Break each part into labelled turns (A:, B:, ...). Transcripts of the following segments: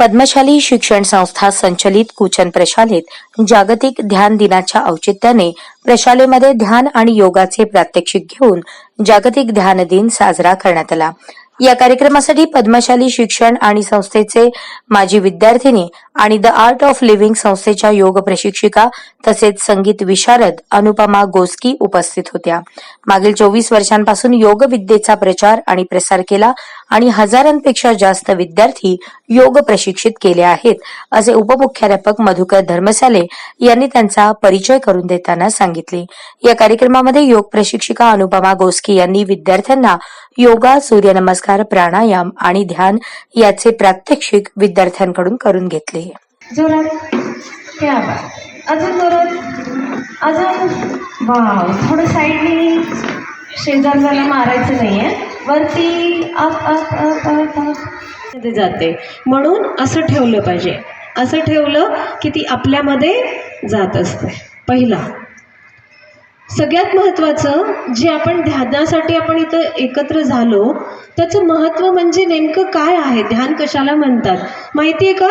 A: पद्मशाली शिक्षण संस्था संचलित कुचन प्रशालेत जागतिक ध्यान दिनाच्या औचित्याने प्रशालेमध्ये ध्यान आणि योगाचे प्रात्यक्षिक घेऊन जागतिक ध्यान दिन साजरा करण्यात आला. या कार्यक्रमासाठी पद्मशाली शिक्षण आणि संस्थेचे माजी विद्यार्थिनी आणि द आर्ट ऑफ लिव्हिंग संस्थेच्या योग प्रशिक्षिका तसेच संगीत विशारद अनुपमा गोस्की उपस्थित होत्या. मागील चोवीस वर्षांपासून योग विद्येचा प्रचार आणि प्रसार केला आणि हजारांपेक्षा जास्त विद्यार्थी योग प्रशिक्षित केले आहेत असे उपमुख्याध्यापक मधुकर धर्मसाले यांनी त्यांचा परिचय करून देताना सांगितले. या कार्यक्रमामध्ये योग प्रशिक्षिका अनुपमा गोस्की यांनी विद्यार्थ्यांना योगा सूर्यनमस्कार प्राणायाम आणि ध्यान याचे प्रात्यक्षिक विद्यार्थ्यांकडून करून घेतले.
B: जोरात. क्या बात. अजून जोरात. अजून. वाव थोडं साईडने शेजार झाला मारायचं नाही आहे वरती अप अप अप अप अपमध्ये जाते. म्हणून असं ठेवलं पाहिजे. असं ठेवलं की ती आपल्यामध्ये जात असते. पहिला. सगळ्यात महत्त्वाचं जे आपण ध्यानासाठी आपण इथं एकत्र झालो त्याचं महत्त्व म्हणजे नेमकं काय आहे? ध्यान कशाला म्हणतात? माहिती आहे का?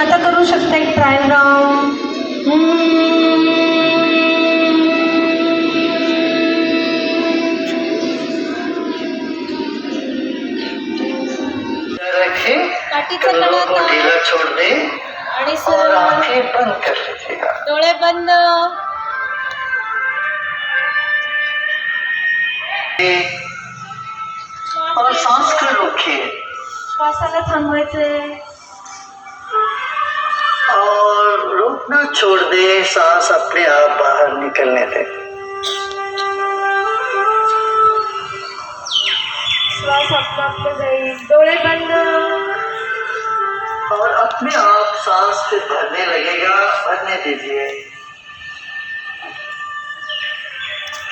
B: आता करू शकता एक ट्रायल राऊंड
C: काठीचा
D: दे
C: आणि
D: बंद कर लीजिएगा
C: डोळे बंद.
D: और सांस को रोकिए
B: श्वासाला थांबवायचंय.
D: और रोकना छोड़ दे सांस अपने आप बाहर निकलने दे
B: श्वास आपला आपलं
D: अपने आप सांस से भरने लगेगा, भरने दीजिए।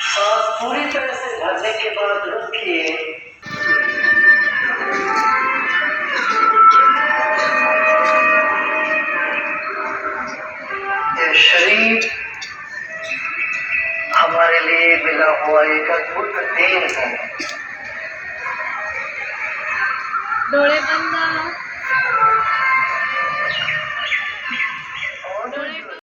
D: सांस पूरी तरह से भरने के बाद रुकिए शरीर हमारे लिए मिला हुआ एक अद्भुत देन है।